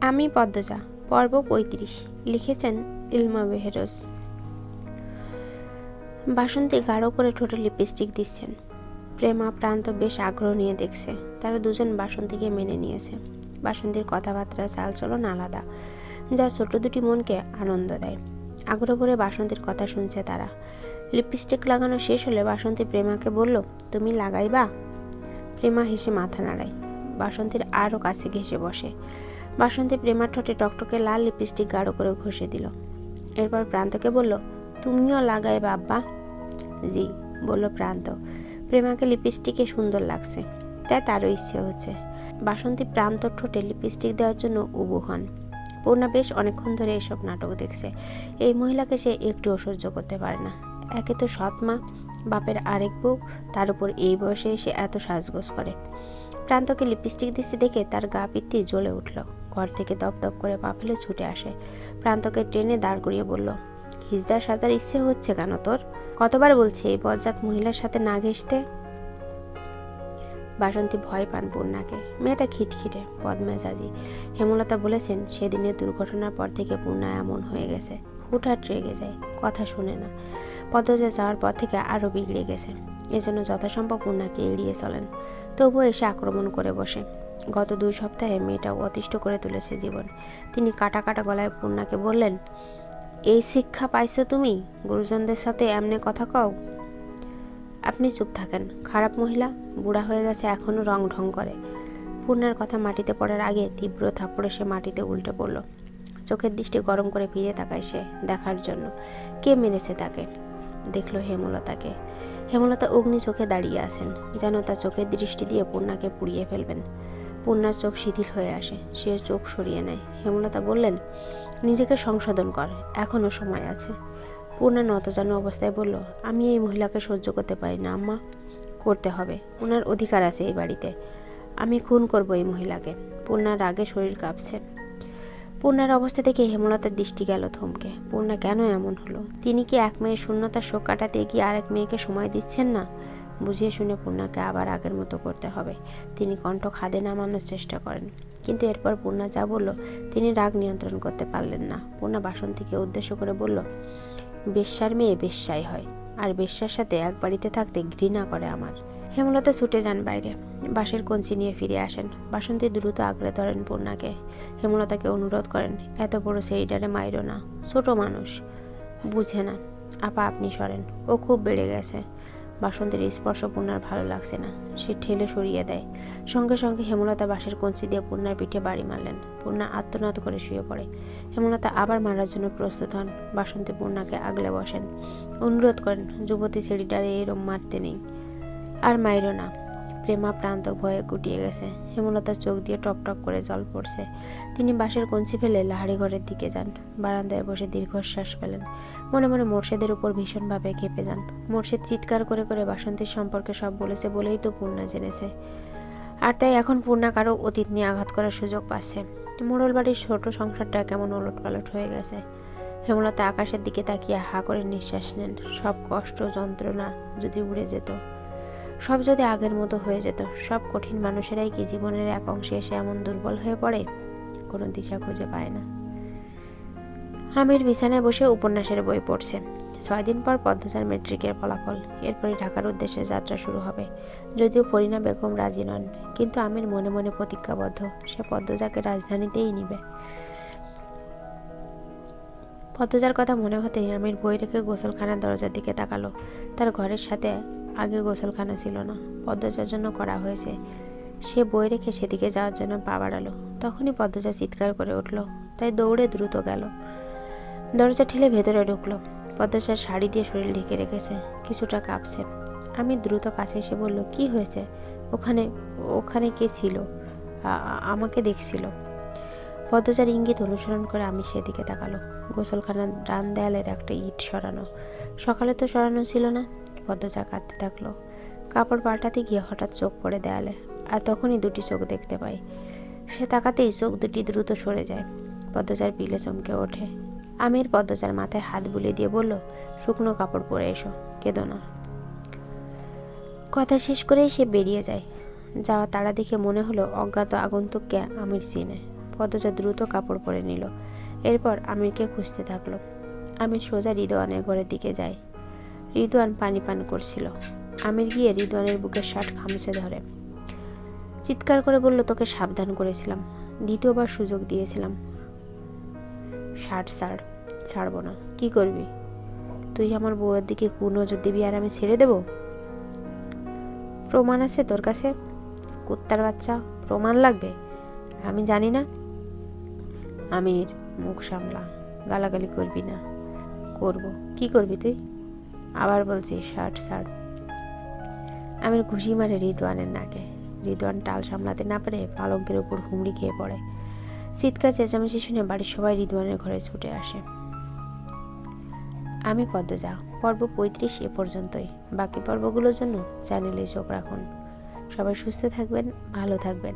আমি পদ্মজা, পর্ব পঁয়ত্রিশ, লিখেছেন ইলমা বেহেরোজ। বাসন্তী গাঢ় করে ঠোঁটে লিপস্টিক দিচ্ছেন। প্রেমা প্রান্ত বেশ আগ্রহ নিয়ে দেখছে। তারা দুজন বাসন্তীকে মেনে নিয়েছে। বাসন্তীর কথাবার্তা চালচলন আলাদা, যা ছোট দুটি মনকে আনন্দ দেয়। আগ্রহ করে বাসন্তীর কথা শুনছে তারা। লিপস্টিক লাগানো শেষ হলে বাসন্তী প্রেমাকে বলল, তুমি লাগাইবা? প্রেমা হেসে মাথা নাড়ায়। বাসন্তীর আরও কাছে ঘেসে বসে। বাসন্তী প্রেমার ঠোঁটে টকটকে লাল লিপস্টিক গাঢ় করে ঘষে দিল। এরপর প্রান্তকে বলল, তুমিও লাগাই বাব্বা। জি, বলল প্রান্ত। প্রেমাকে লিপস্টিকে সুন্দর লাগছে, তাই তারও ইচ্ছে হচ্ছে। বাসন্তী প্রান্ত ঠোঁটে লিপস্টিক দেওয়ার জন্য উবু হন। পূর্ণা বেশ অনেকক্ষণ ধরে এসব নাটক দেখছে। এই মহিলাকে সে একটুও সহ্য করতে পারে না। একে তো সৎ মা, বাপের আরেক বউ, তার উপর এই বয়সে এসে এত সাজগোজ করে। প্রান্তকে লিপস্টিক দিচ্ছে দেখে তার গা পিত্তি জ্বলে উঠল। ঘর থেকে দপ দপ করে পা ফেলে ছুটে আসে। প্রান্তকে ট্রেনে দাঁড় করিয়ে বলল, হিজদার সাজার ইচ্ছে হচ্ছে কেন তোর? কতবার বলছে এই বজ্জাত মহিলার সাথে না ঘেসতে বাসন্তী ভয় পান পূর্ণাকে। মেয়েটা খিটখিটে, বদমেজাজি। হেমলতা বলেছেন, সেদিনের দুর্ঘটনার পর থেকে পূর্ণা এমন হয়ে গেছে। হুটহাট রেগে যায়, কথা শুনে না। পদ্মজা যাওয়ার পর থেকে আরও বিগড়ে গেছে। এজন্য যথাসম্ভব পূর্ণাকে এড়িয়ে চলেন। তবুও এসে আক্রমণ করে বসে। গত দুই সপ্তাহে মেয়েটা অতিষ্ঠ করে তুলেছে জীবন। তিনি কাটা কাটা গলায় পূর্ণাকে বললেন, এই শিক্ষা পাইছো তুমি? গুরুজনদের সাথে এমনি কথা কও? আপনি চুপ থাকেন, খারাপ মহিলা, বুড়া হয়ে গেছে এখনও রং ঢং করে। পূর্ণার কথা মাটিতে পড়ার আগে তীব্র থাপড়ে সে মাটিতে উল্টে পড়ল। চোখের দৃষ্টি গরম করে ফিরে তাকায় সে দেখার জন্য। কে মেরেছে তাকে? দেখল হেমলতাকে। হেমলতা অগ্নি চোখে দাঁড়িয়ে আছেন, যেন তার চোখের দৃষ্টি দিয়ে পূর্ণাকে পুড়িয়ে ফেলবেন। পূর্ণার চোখ শিথিল হয়ে আসে। সে চোখ সরিয়ে নেয়। হেমলতা বললেন, নিজেকে সংশোধন কর। এখনও সময় আছে। পূর্ণা নতজানু অবস্থায় বলল, আমি এই মহিলাকে সহ্য করতে পারি না, আম্মা। করতে হবে। ওনার অধিকার আছে এই বাড়িতে। আমি খুন করব এই মহিলাকে। পূর্ণার রাগে শরীর কাঁপছে। পূর্ণার অবস্থা থেকে হেমলতার দৃষ্টি গেল থমকে। পূর্ণা কেন এমন হলো? তিনি কি এক মেয়ের শূন্যতার শোক কাটাতে গিয়ে আরেক মেয়েকে সময় দিচ্ছেন না? বুঝিয়ে শুনে পূর্ণাকে আবার আগের মতো করতে হবে। তিনি কণ্ঠ খাদে নামানোর চেষ্টা করেন। কিন্তু এরপর পূর্ণা যা বলল, তিনি রাগ নিয়ন্ত্রণ করতে পারলেন না। পূর্ণা বাসন্তীকে উদ্দেশ্য করে বলল, বেশ্যার মেয়ে বেশ্যাই হয়। আর বেশ্যার সাথে এক বাড়িতে থাকতে ঘৃণা করে আমার। হেমলতা ছুটে যান বাইরে। বাঁশের কঞ্চি নিয়ে ফিরে আসেন। বাসন্তী দ্রুত আঁকড়ে ধরেন পূর্ণাকে। হেমলতাকে অনুরোধ করেন, এত বড় সেইডারে মাইরো না। ছোট মানুষ। বুঝে না। আপা, আপনি সরেন। ও খুব বেড়ে গেছে। বাসন্তীর স্পর্শ পূর্ণার ভালো লাগছে না। সে ঠেলে সরিয়ে দেয়। সঙ্গে সঙ্গে হেমলতা বাঁশের কঞ্চি দিয়ে পূর্ণার পিঠে বাড়ি মারলেন। পূর্ণা আত্মনাদ করে শুয়ে পড়ে। হেমলতা আবার মারার জন্য প্রস্তুত হন। বাসন্তী পূর্ণাকে আগলে বসেন। অনুরোধ করেন, যুবতী ছেড়িটারে এরম মারতে নেই। আর মাইরো না। প্রেমা প্রান্ত ভয়ে গুটিয়ে গেছে। হেমলতার চোখ দিয়ে টপ টপ করে জল পড়ছে। তিনি বাঁশের কঞ্চি ফেলে লাহারি ঘরের দিকে যান। বারান্দায় বসে দীর্ঘশ্বাস ফেলেন। মনে মনে মোর্শেদের উপর ভীষণভাবে খেপে যান। মোর্শেদ চিৎকার করে করে বাসন্তীর সম্পর্কে সব বলেছে বলেই তো পূর্ণা জেনেছে। আর তাই এখন পূর্ণা কারও অতীত নিয়ে আঘাত করার সুযোগ পাচ্ছে। মোড়ল বাড়ির ছোট সংসারটা কেমন ওলট পালট হয়ে গেছে। হেমলতা আকাশের দিকে তাকিয়ে হা করে নিঃশ্বাস নেন। সব কষ্ট যন্ত্রণা যদি উড়ে যেত। সব যদি আগের মতো হয়ে যেত, সব কঠিন মানুষেরাই কি জীবনের এক অংশে এসে এমন দুর্বল হয়ে পড়ে? কোনো দিশা খুঁজে পায় না। আমির বিছানায় বসে উপন্যাসের বই পড়ছে ছয় দিন পর পদ্মজার মেট্রিকের ফলাফল। এরপরে ঢাকার উদ্দেশ্যে যাত্রা শুরু হবে। যদিও পরিণা বেগম রাজি নন, কিন্তু আমির মনে মনে প্রতিজ্ঞাবদ্ধ, সে পদ্মজাকে রাজধানীতেই নিবে। পদ্মজার কথা মনে হতেই আমির বই রেখে গোসলখানার দরজার দিকে তাকালো। তার ঘরের সাথে আগে গোসলখানা ছিল না, পদ্মচার জন্য করা হয়েছে। সে বই রেখে সেদিকে যাওয়ার জন্য পা বাড়ালো। তখনই পদ্মজা চিৎকার করে উঠল, তাই দৌড়ে দ্রুত গেল। দরজা ঠেলে ভেতরে ঢুকলো। পদ্মজার শাড়ি দিয়ে শরীর ঢেকে রেখেছে, কিছুটা কাঁপছে। আমি দ্রুত কাছে এসে বলল, কি হয়েছে? ওখানে ওখানে কে ছিল? আমাকে দেখছিল। পদ্মজার ইঙ্গিত অনুসরণ করে আমি সেদিকে তাকালো। গোসলখানার ডান দেয়ালের একটা ইট সরানো। সকালে তো সরানো ছিল না পদ্মজা কাঁদতে থাকল। কাপড় পাল্টাতে গিয়ে হঠাৎ চোখ পড়ে দেয়ালে, আর তখনই দুটি চোখ দেখতে পাই। সে তাকাতেই চোখ দুটি দ্রুত সরে যায়। পদ্মজার পিলে চমকে ওঠে। আমির পদ্মজার মাথায় হাত বুলিয়ে দিয়ে বলল, শুকনো কাপড় পরে এসো, কেঁদো না। কথা শেষ করেই সে বেরিয়ে যায়। যাওয়া তারা দেখে মনে হলো অজ্ঞাত আগন্তুককে আমির চিনে। পদজা দ্রুত কাপড় পরে নিল। এরপর আমিরকে খুঁজতে থাকল। আমির সোজা রিদওয়ানের ঘরের দিকে যায়। রিদওয়ান পানি পান করছিল। আমির গিয়ে রিদওয়ানের বুকের শার্ট খামচে ধরে। চিৎকার করে বলল, তোকে সাবধান করেছিলাম। দ্বিতীয়বার সুযোগ দিয়েছিলাম। শার্ট ছাড়, ছাড়বো না। কি করবি? তুই আমার বউয়ের দিকে কুনজর দিবি আর আমি ছেড়ে দেব? প্রমাণ আছে তোর কাছে? কুত্তার বাচ্চা, প্রমাণ লাগবে? আমি জানি না। আমির, মুখ সামলা। গালাগালি করবি না। করব। কি করবি তুই? আবার বলছি, শার্ট শার্ট। আমির ঘুষি মারে রিদওয়ানের নাকে। রিদওয়ান টাল সামলাতে না পারে পালঙ্কের উপর হুমড়ি খেয়ে পড়ে। চিৎকার চেঁচামেচি শুনে বাড়ির সবাই রিদওয়ানের ঘরে ছুটে আসে। আমি পদ্মজা পর্ব পঁয়ত্রিশ এ পর্যন্তই। বাকি পর্বগুলোর জন্য চ্যানেলে চোখ রাখুন। সবাই সুস্থ থাকবেন, ভালো থাকবেন।